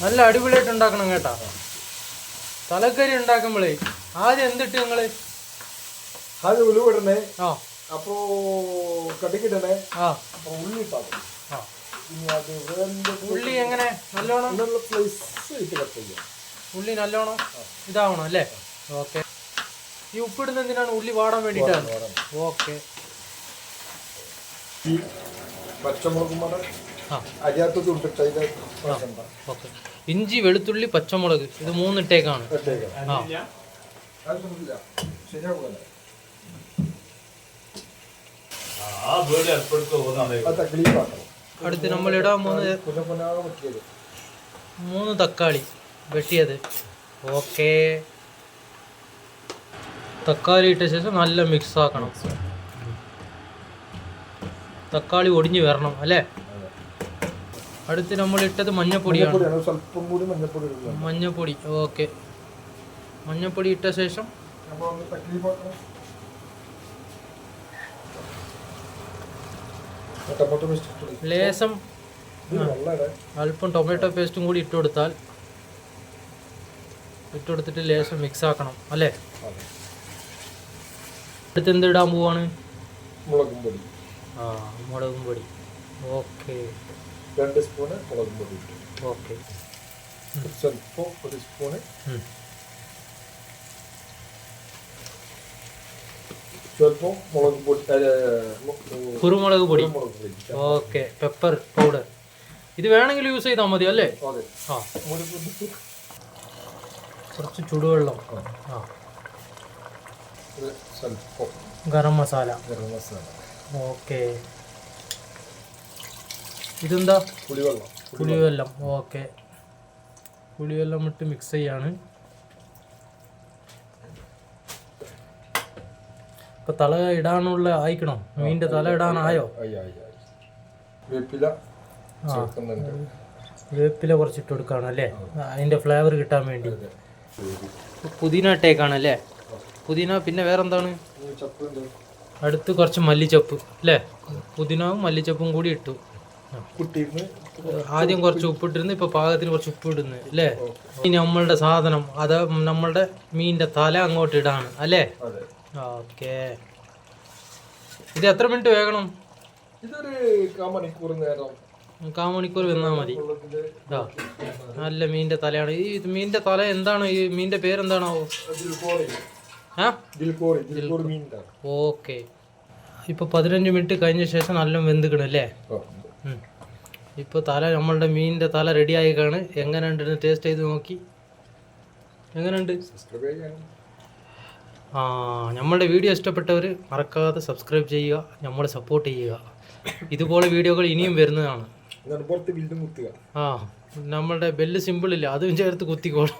നല്ല അടിപൊളിയായിട്ട് ഉണ്ടാക്കണം കേട്ടാ. തലക്കറി ഉണ്ടാക്കുമ്പോഴേ ആദ്യം എന്തിട്ട് നിങ്ങൾ? അത് ഉലുവിടണേ ആ. അപ്പോ കടിക്കിടണേ ആ. അപ്പൊ ഉള്ളി ഇട്ടാക്കും ഉള്ളി എങ്ങനെ? നല്ലോണം? ഉള്ളി നല്ലോണം ഇതാവണം അല്ലേ? ഓക്കെ. ഈ ഉപ്പിടുന്ന എന്തിനാണ്? ഉള്ളി വാടാൻ വേണ്ടിയിട്ടാണ്. ഓക്കെ. പച്ചമുളകും ഇട്ടിട്ട് അതിന്റെ. ഓക്കെ. ഇഞ്ചി വെളുത്തുള്ളി പച്ചമുളക് ഇത് മൂന്നിട്ടേക്കാണ്. അടുത്ത് നമ്മൾ ഇടാൻ പോകുന്നത് മൂന്ന് തക്കാളി വെട്ടിയത്. ഓക്കേ. തക്കാളി ഇട്ട ശേഷം നല്ല മിക്സ് ആക്കണം. തക്കാളി ഒടിഞ്ഞു വരണം അല്ലേ. അടുത്ത് നമ്മൾ ഇട്ടത് മഞ്ഞപ്പൊടിയാണ്. സ്വല്പം കൂടി മഞ്ഞപ്പൊടി മഞ്ഞപ്പൊടി ഓക്കെ. മഞ്ഞപ്പൊടി ഇട്ട ശേഷം ലേശം അല്പം ടൊമാറ്റോ പേസ്റ്റും കൂടി ഇട്ട് കൊടുത്താൽ ഇട്ട് കൊടുത്തിട്ട് ലേശം മിക്സ് ആക്കണം അല്ലേ. അടുത്ത് എന്ത് ഇടാൻ പോവാണ്? മുളകും പൊടി. ആ മുളകും പൊടി. ഓക്കെ. രണ്ട് സ്പൂണ് മുളകും പൊടി ഓക്കെ. സ്വല്പം ഒരു സ്പൂണ് സ്വല്പം മുളക് പൊടി കുരുമുളക് പൊടി. ഓക്കെ. പെപ്പർ പൗഡർ ഇത് വേണമെങ്കിൽ യൂസ് ചെയ്താൽ മതി അല്ലേ? ആ. കുറച്ച് ചുടുവെള്ളം. ആ. ഗരം മസാല. ഗരം മസാല. ഓക്കെ. ഇതെന്താ? പുളിവെള്ളം. പുളിവെള്ളം. ഓക്കെ. പുളിവെല്ലം ഇട്ട് മിക്സ് ചെയ്യാണ്. ഇപ്പൊ തല ഇടാനുള്ള ആയിക്കണോ? മീനിന്റെ തല ഇടാനായോ വേപ്പില കുറച്ചിട്ട് കൊടുക്കാണ് അല്ലേ? അതിന്റെ ഫ്ലേവർ കിട്ടാൻ വേണ്ടി. പുതിന ഇട്ടേക്കാണ് അല്ലേ? പുതിന പിന്നെ വേറെന്താണ്? അടുത്ത് കുറച്ച് മല്ലിച്ചപ്പ് അല്ലേ? പുതിനവും മല്ലിച്ചപ്പും കൂടി ഇട്ടു. ആദ്യം കുറച്ച് ഉപ്പിട്ടിരുന്നു ഇപ്പൊ പാകത്തിന് കുറച്ച് ഉപ്പ് ഇടുന്നു അല്ലേ ഇനി നമ്മളുടെ സാധനം അത് നമ്മളുടെ മീനിന്റെ തല അങ്ങോട്ട് ഇടാണ് അല്ലേ? ഓക്കേ. ഇത് എത്ര മിനിറ്റ് വേഗണം? ഇതൊരു കാ മണിക്കൂർ നേരം. കാ മണിക്കൂർ വെന്നാൽ മതി. നല്ല മീനിന്റെ തലയാണ്. ഈ മീനിന്റെ തല എന്താണ്? ഈ മീനിന്റെ പേരെന്താണാവോ ഓക്കെ. ഇപ്പൊ പതിനഞ്ച് മിനിറ്റ് കഴിഞ്ഞ ശേഷം നല്ല വെന്തുക്കണം അല്ലേ. ഇപ്പൊ തല നമ്മളുടെ മീനിന്റെ തല റെഡി ആയിക്കാണ്. എങ്ങനെയുണ്ട് ടേസ്റ്റ് ചെയ്ത് നോക്കി. എങ്ങനെയുണ്ട്? ആ നമ്മളുടെ വീഡിയോ ഇഷ്ടപ്പെട്ടവർ മറക്കാതെ സബ്സ്ക്രൈബ് ചെയ്യുക നമ്മളെ സപ്പോർട്ട് ചെയ്യുക. ഇതുപോലെ വീഡിയോകൾ ഇനിയും വരുന്നതാണ്. ആ നമ്മളുടെ ബെല്ല് സിമ്പിൾ ഇല്ല അതും ചേർത്ത് കുത്തിക്കോളും.